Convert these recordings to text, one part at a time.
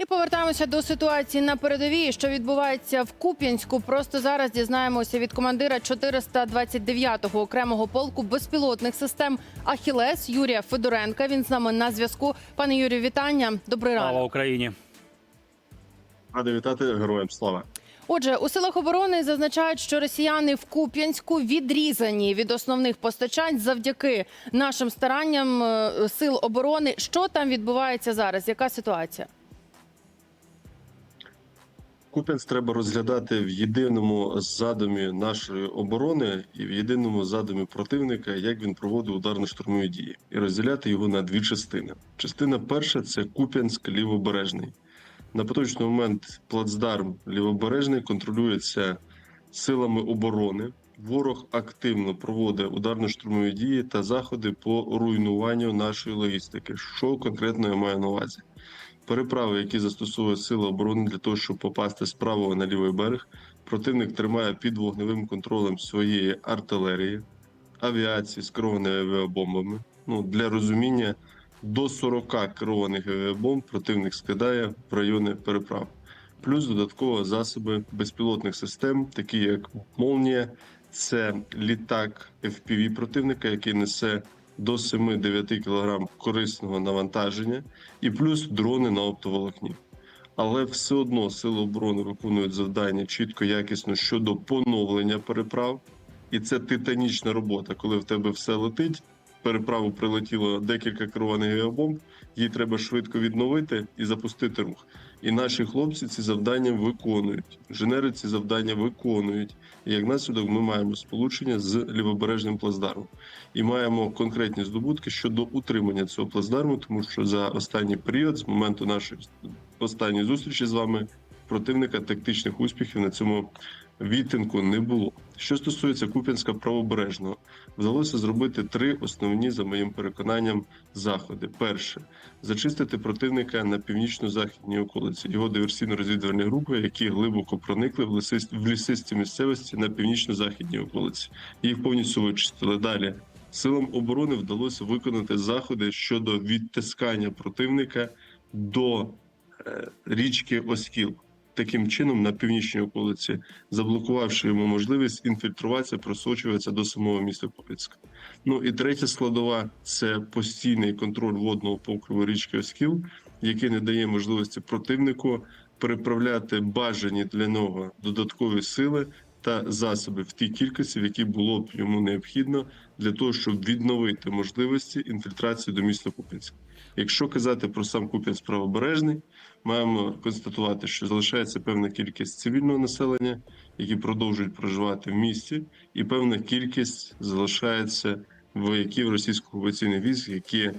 І повертаємося до ситуації на передовій, що відбувається в Куп'янську. Просто зараз дізнаємося від командира 429-го окремого полку безпілотних систем Ахілес Юрія Федоренка. Він з нами на зв'язку. Пане Юрію, вітання. Добрий Слава. Україні! Радий вітати героям слава. Отже, у силах оборони зазначають, що росіяни в Куп'янську відрізані від основних постачань завдяки нашим старанням е, сил оборони. Що там відбувається зараз? Яка ситуація? Куп'янськ треба розглядати в єдиному задумі нашої оборони і в єдиному задумі противника, як він проводив ударно-штурмові дії, і розділяти його на дві частини. Частина перша це Куп'янськ лівобережний. На поточний момент плацдарм лівобережний контролюється силами оборони. Ворог активно проводить ударно-штурмові дії та заходи по руйнуванню нашої логістики. Що конкретно я маю на увазі? Переправи, які застосовує сили оборони для того, щоб попасти з правого на лівий берег, противник тримає під вогневим контролем своєї артилерії, авіації з керованими авіабомбами. Ну для розуміння до 40 керованих авіабомб противник скидає в райони переправ. Плюс додатково засоби безпілотних систем, такі як Молнія, це літак FPV противника, який несе до 7-9 кг корисного навантаження, і плюс дрони на оптоволокні. Але все одно сили оборони виконують завдання чітко, якісно щодо поновлення переправ. І це титанічна робота, коли в тебе все летить. Переправу прилетіло декілька керованих авіабомб, її треба швидко відновити і запустити рух. І наші хлопці ці завдання виконують. Інженери ці завдання виконують. І як наслідок, ми маємо сполучення з лівобережним плацдармом і маємо конкретні здобутки щодо утримання цього плацдарму, тому що за останній період, з моменту нашої останньої зустрічі з вами, противника тактичних успіхів на цьому відтинку не було. Що стосується Куп'янська правобережного, вдалося зробити три основні, за моїм переконанням, заходи. Перше зачистити противника на північно-західній околиці, його диверсійно-розвідувальні групи, які глибоко проникли в лісисті, в лісисті місцевості на північно-західній околиці. Їх повністю вичистили. Далі силам оборони вдалося виконати заходи щодо відтискання противника до е, річки Оскіл. Таким чином, на північній околиці, заблокувавши йому можливість інфільтруватися, просочуватися до самого міста Куп'янська. Ну і третя складова це постійний контроль водного покриву річки Оскіл, який не дає можливості противнику переправляти бажані для нього додаткові сили та засоби в тій кількості, в якій було б йому необхідно для того, щоб відновити можливості інфільтрації до міста Куп'янська. Якщо казати про сам Куп'янськ правобережний, маємо констатувати, що залишається певна кількість цивільного населення, які продовжують проживати в місті, і певна кількість залишається вояків російських окупаційних військ, які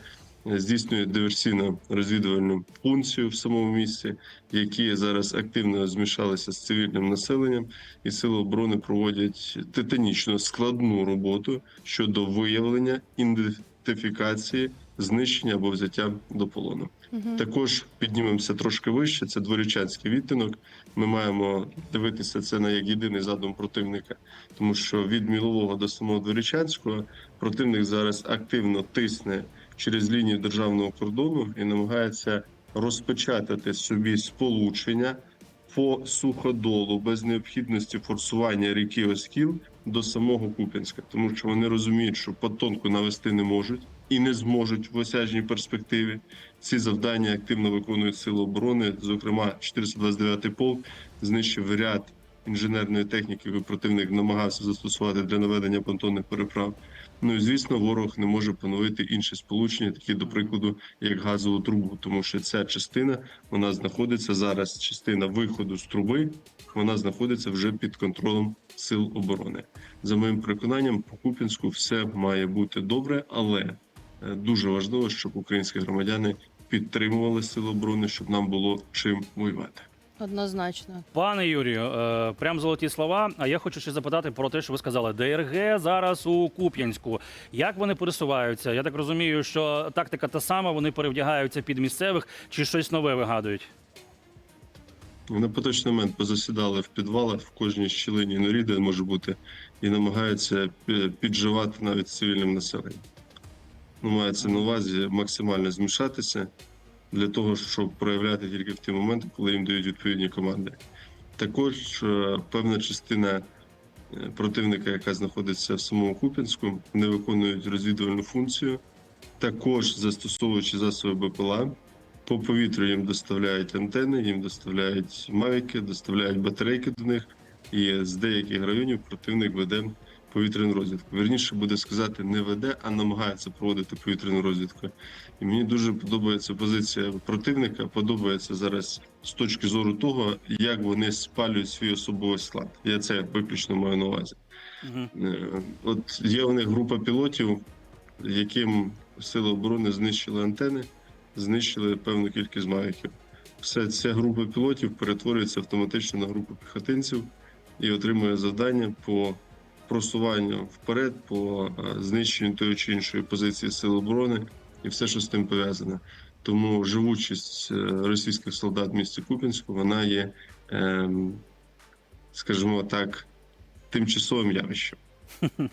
здійснюють диверсійно розвідувальну функцію в самому місті, які зараз активно змішалися з цивільним населенням, і сили оборони проводять титанічно складну роботу щодо виявлення ідентифікації, знищення або взяття до полону. Мгм. Також піднімемося трошки вище. Це дворічанський відтинок. Ми маємо дивитися це на як єдиний задум противника, тому що від Мілового до самого Дворічанського противник зараз активно тисне через лінію державного кордону і намагається розпечатати собі сполучення по суходолу без необхідності форсування ріки Оскіл до самого Куп'янська, тому що вони розуміють, що потонку навести не можуть і не зможуть в осяжній перспективі. Ці завдання активно виконують сили оборони. Зокрема, 429-й полк знищив ряд інженерної техніки, яку противник намагався застосувати для наведення понтонних переправ. Ну і звісно, ворог не може поновити інші сполучення, такі до прикладу, як газову трубу, тому що ця частина вона знаходиться зараз. Частина виходу з труби вона знаходиться вже під контролем сил оборони. За моїм переконанням, по Куп'янську все має бути добре, але дуже важливо, щоб українські громадяни підтримували сили оборони, щоб нам було чим воювати. Однозначно. Пане Юрію, е, прям золоті слова. А я хочу ще запитати про те, що ви сказали. ДРГ зараз у Куп'янську. Як вони пересуваються? Я так розумію, що тактика та сама, вони перевдягаються під місцевих чи щось нове вигадують. На поточний момент позасідали в підвалах в кожній щілині норі, де може бути, і намагаються підживати навіть цивільним населенням. Ну, мається на увазі максимально змішатися для того, щоб проявляти тільки в ті моменти, коли їм дають відповідні команди. Також е, певна частина е, противника, яка знаходиться в самому Куп'янську, не виконують розвідувальну функцію. Також застосовуючи засоби БПЛА, по повітрю їм доставляють антени, їм доставляють мавіки, доставляють батарейки до них. І з деяких районів противник веде повітряну розвідку. Вірніше буде сказати, не веде, а намагається проводити повітряну розвідку. І мені дуже подобається позиція противника. Подобається зараз з точки зору того, як вони спалюють свій особовий склад. Я це виключно маю на увазі. Е, От є у них група пілотів, яким сили оборони знищили антени, знищили певну кількість мавіків. Все ця група пілотів перетворюється автоматично на групу піхотинців і отримує завдання по просуванню вперед, по е, знищенню тої чи іншої позиції сил оборони і все, що з тим пов'язане. Тому живучість е, російських солдат в місті Куп'янську вона є, ем, скажімо так, тимчасовим явищем.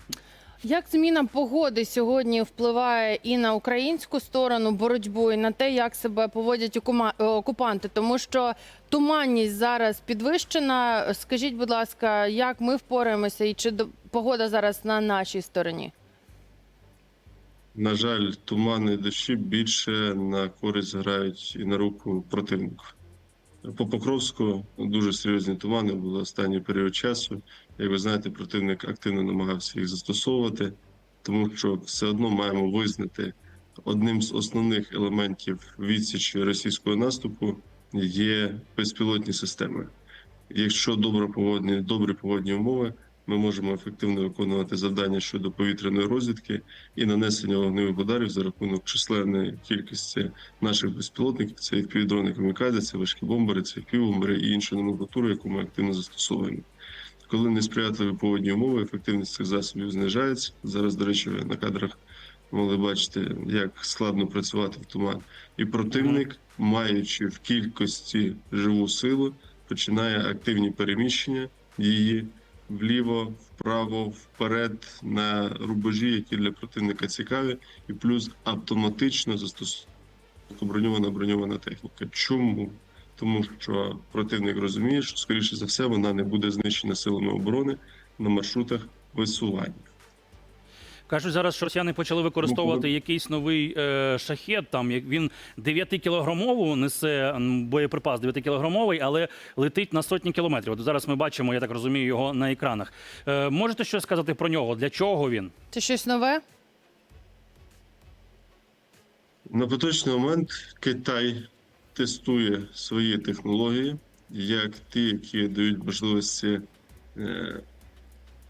Як зміна погоди сьогодні впливає і на українську сторону боротьбу, і на те, як себе поводять е, окупанти? Тому що туманність зараз підвищена. Скажіть, будь ласка, як ми впораємося, і чи погода зараз на нашій стороні? На жаль, тумани дощі більше на користь грають і на руку противнику. По Покровську дуже серйозні тумани були останній період часу. Як ви знаєте, противник активно намагався їх застосовувати, тому що все одно маємо визнати одним з основних елементів відсічі російського наступу є безпілотні системи. Якщо добре погодні, добрі погодні умови, ми можемо ефективно виконувати завдання щодо повітряної розвідки і нанесення вогневих ударів за рахунок численної кількості наших безпілотників. Це FPV дрони камікадзе, це важкі бомбери, це бомбери і інша номенклатура, яку ми активно застосовуємо. Коли несприятливі погодні умови, ефективність цих засобів знижається. Зараз, до речі, на кадрах могли бачити, як складно працювати в туман. І противник, маючи в кількості живу силу, починає активні переміщення її вліво, вправо, вперед на рубежі, які для противника цікаві, і плюс автоматично застосовується броньована броньована техніка. Чому? Тому що противник розуміє, що скоріше за все вона не буде знищена силами оборони на маршрутах висування. Кажуть, зараз що росіяни почали використовувати якийсь новий е, шахет. Там як він 9-кілограмову несе боєприпас 9-кілограмовий, але летить на сотні кілометрів. От зараз ми бачимо, я так розумію, його на екранах. Е, можете щось сказати про нього? Для чого він? Це щось нове? На поточний момент Китай тестує свої технології, як ті, які дають можливості е,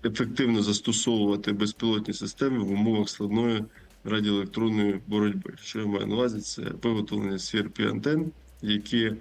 ефективно застосовувати безпілотні системи в умовах складної радіоелектронної боротьби. Що я маю на увазі, це виготовлення crp антен, які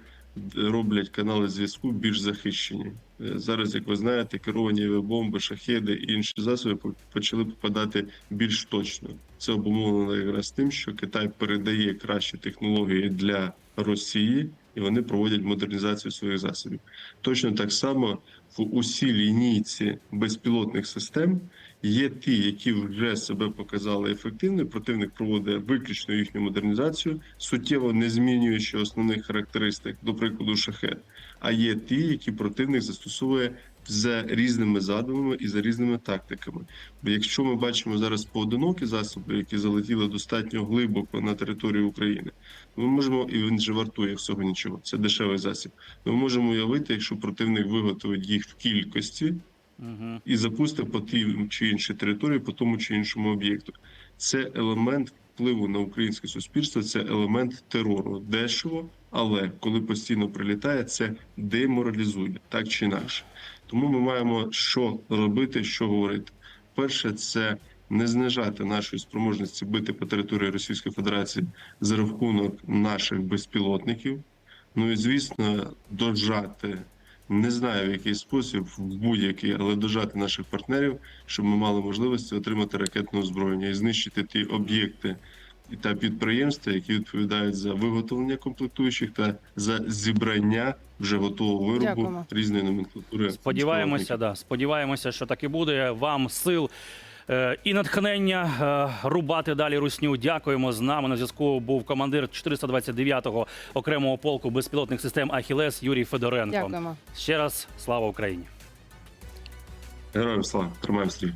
роблять канали зв'язку більш захищені. Е, Зараз, як ви знаєте, керовані бомби, шахеди і інші засоби почали попадати більш точно. Це обумовлено якраз тим, що Китай передає кращі технології для Росії, і вони проводять модернізацію своїх засобів. Точно так само в усій лінійці безпілотних систем є ті, які вже себе показали ефективно. Противник проводить виключно їхню модернізацію, суттєво не змінюючи основних характеристик, до прикладу, шахет. А є ті, які противник застосовує за різними задумами і за різними тактиками. Бо якщо ми бачимо зараз поодинокі засоби, які залетіли достатньо глибоко на територію України, ми можемо і він же вартує всього нічого. Це дешевий засіб. Ми можемо уявити, якщо противник виготовить їх в кількості Угу. і запустив по тій чи іншій території, по тому чи іншому об'єкту. Це елемент впливу на українське суспільство, це елемент терору. Дешево, але коли постійно прилітає, це деморалізує так чи інакше. Тому ми маємо що робити, що говорити. Перше, це не знижати нашої спроможності бити по території Російської Федерації за рахунок наших безпілотників. Ну і звісно, дожати. Не знаю в який спосіб, в будь-який, але дожати наших партнерів, щоб ми мали можливості отримати ракетне озброєння і знищити ті об'єкти і та підприємства, які відповідають за виготовлення комплектуючих та за зібрання вже готового виробу Дякуємо. різної номенклатури. Сподіваємося, да. Сподіваємося, що так і буде. Вам сил. Е, і натхнення е, рубати далі русню. Дякуємо. З нами на зв'язку був командир 429-го окремого полку безпілотних систем Ахілес Юрій Федоренко. Дякуємо. Ще раз слава Україні. Героям слава, тримаємо стрій.